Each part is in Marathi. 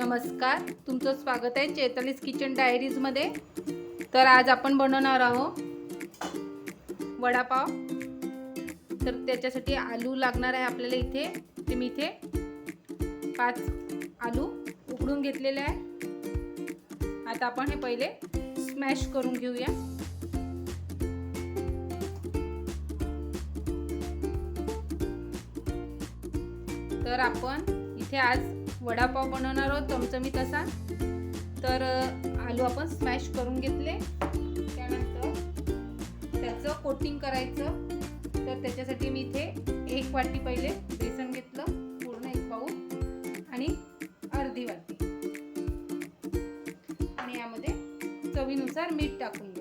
नमस्कार तुमचं स्वागत आहे चैतालीस किचन डायरीजमध्ये तर आज आपण बनवणार आहोत वडापाव. तर त्याच्यासाठी आलू लागणार आहे आपल्याला इथे. ते मी इथे पाच आलू उकडून घेतलेले आहे. आता आपण हे पहिले स्मॅश करून घेऊया. तर आपण इथे आज वडापाव बनवणार आहोत चमचमीत असा तर आलू आपण स्मॅश करून घेतले. त्यानंतर त्याचं कोटिंग करायचं. तर त्याच्यासाठी मी इथे एक वाटी पहिले बेसन घेतलं पूर्ण एक पाऊ आणि अर्धी वाटी. आणि यामध्ये चवीनुसार मीठ टाकून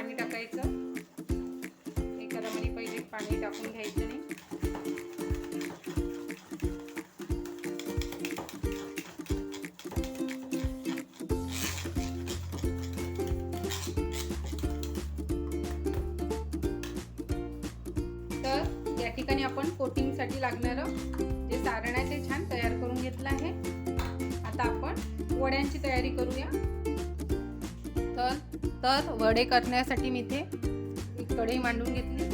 पाणी टाकायचं. एखादा मध्ये पहिले पाणी टाकून घ्यायचं नाही. तर या ठिकाणी आपण कोटिंगसाठी लागणारं जे सारण आहे ते छान तयार करून घेतलं आहे. आता आपण वड्यांची तयारी करूया. तर तर वडे करण्यासाठी मी इथे एक कढई मांडून घेतली.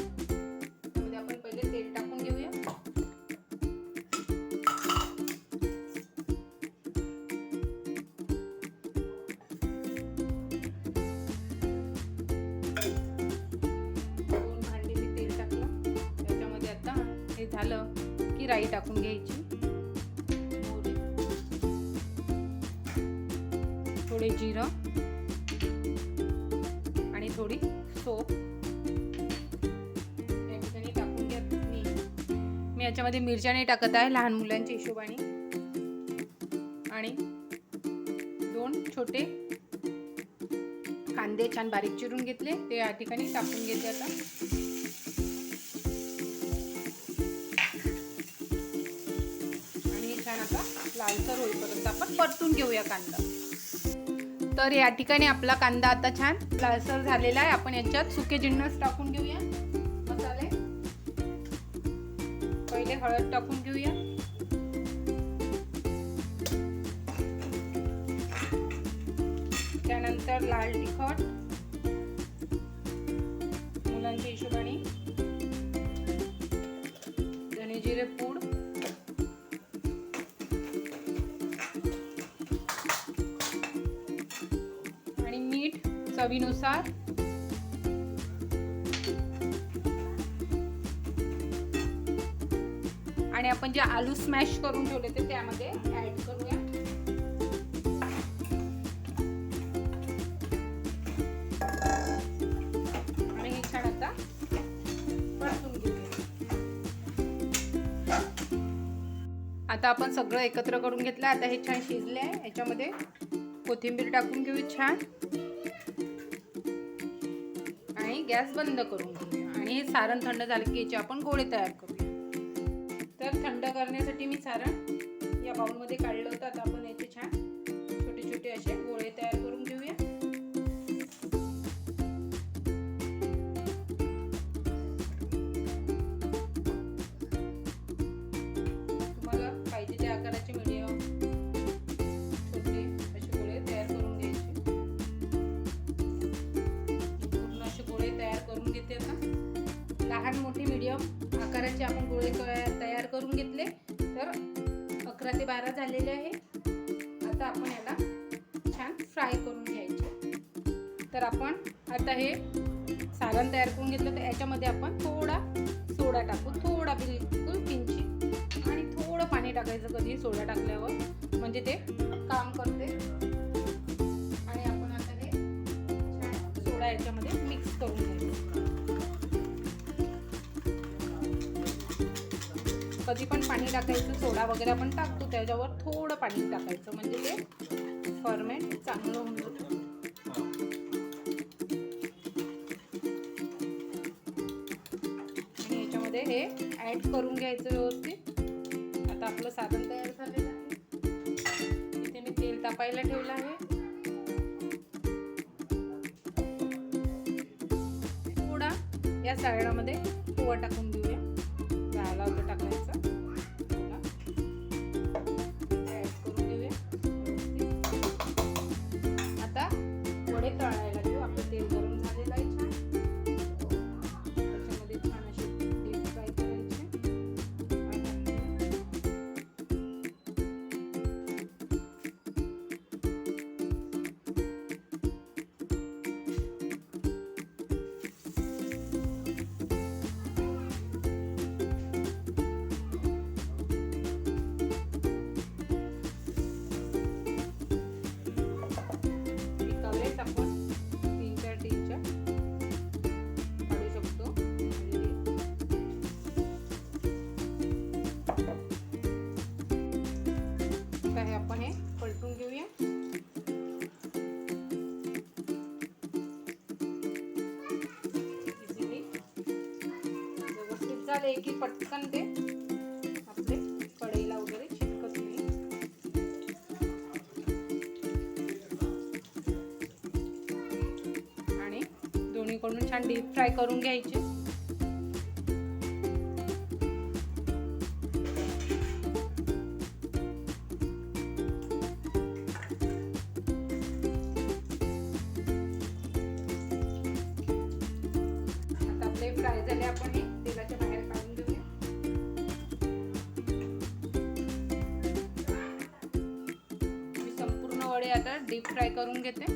त्यामध्ये आपण पहिले तेल टाकून घेऊया. दोन भांडे मी तेल टाकलं. त्याच्यामध्ये आता हे झालं की राई टाकून घ्यायची. मोहरी. थोडे जिरं. थोडी सोप. या ठिकाणी टाकून घ्या मी मी याच्यामध्ये मिरच्या नाही टाकत आहे लहान मुलांच्या हिशोबाने. आणि दोन छोटे कांदे छान बारीक चिरून घेतले. ते या ठिकाणी टाकून घेते आता. आणि छान आता लालसर होईपर्यंत आपण परतून घेऊया कांदा. तर या ठिकाणी आपला कांदा आता छान लालसर झालेला आहे. आपण याच्यात सुके जिन्नस टाकून घेऊया. मसाले. पहिले हळद टाकून घेऊया. त्यानंतर लाल तिखट. मुलांच्या हिशोबाने. चवीनुसार. आणि आपण जे आलू स्मॅश करून ठेवले ते त्यामध्ये ऍड करूया. आणि हे छान आता परतून घेऊया. आता आपण सगळं एकत्र करून घेतलं. आता हे छान शिजले आहे याच्यामध्ये कोथिंबीर टाकून घेऊ छान. गॅस बंद करून घेऊया. आणि हे सारण थंड झालं की याचे आपण गोळे तयार करूया. तर थंड करण्यासाठी मी सारण या बाउलमध्ये काढलं होतं. आता आपण याचे छान छोटे छोटे असे गोळे तयार आपण गोळे क- तयार करून घेतले. तर अकरा ते बारा झालेले आहे. आता आपण याला छान फ्राय करून घ्यायचे. तर आपण आता हे सारण तयार करून घेतलं. तर याच्यामध्ये आपण थोडा सोडा टाकू. थोडा बिलकुल किंचित. आणि थोडं पाणी टाकायचं कधी सोडा टाकल्यावर. म्हणजे ते काम करते. आणि आपण आता हे छान सोडा याच्यामध्ये मिक्स करून घ्यायचं. कधी पण पाणी टाकायचं सोडा वगैरे आपण टाकतो त्याच्यावर थोडं पाणी टाकायचं. म्हणजे ते फॉर्मेट चांगलं होऊन जातं. आणि याच्यामध्ये हे ॲड करून घ्यायचं व्यवस्थित. आता आपलं साधन तयार झालेलं आहे. इथे मी तेल तापायला ठेवलं आहे. थोडा या सायडामध्ये पोवा टाकून देऊया. जायला टाकायचा. टाकायचं आता वडे तळायला झाले की पटकन ते आपले कढईला वगैरे चिटकत नाही. आणि दोन्हीकडून छान डीप फ्राय करून घ्यायचे. आपले फ्राय झाले आपण वडे आता डीप फ्राय करून घेते.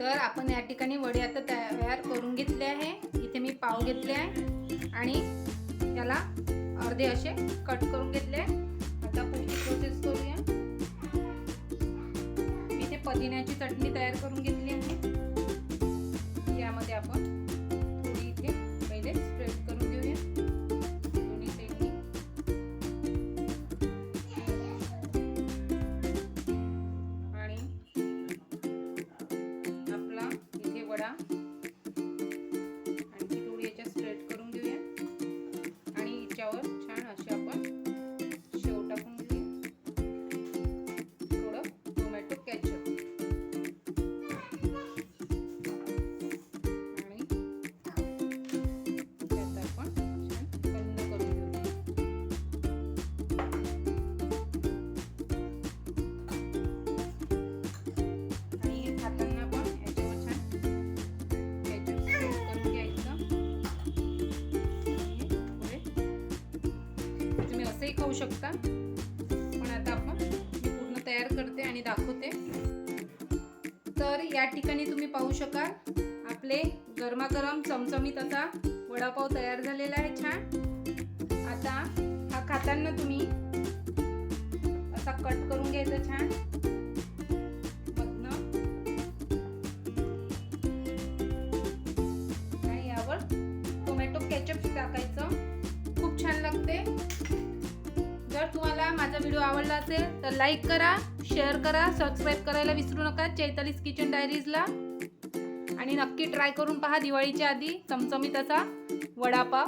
तर आपण या ठिकाणी वडे आता तयार करून घेतले आहे. इथे मी पाव घेतले आहे. आणि त्याला अर्धे असे कट करून घेतले आहे. आता पुढची प्रोसेस करूया. इथे पुदिन्याची चटणी तयार करून घेतली आहे. खाऊ शकता. पण आता आपण पूर्ण तयार करते आणि दाखवते. तर या ठिकाणी तुम्ही पाहू शकाल आपले गरमागरम चमचमीत असा वडापाव तयार झालेला आहे छान. आता हा खाताना तुम्ही असा कट करून घ्यायचा छान. यावर टोमॅटो केचप टाकायचं. खूप छान लागते. जर तुम्हाला माझा व्हिडिओ आवडला असेल तर लाईक करा शेअर करा सबस्क्राईब करायला विसरू नका. चैतालीस किचन डायरीजला आणि नक्की ट्राय करून पहा दिवाळीच्या आधी चमचमीत असा वडापाव.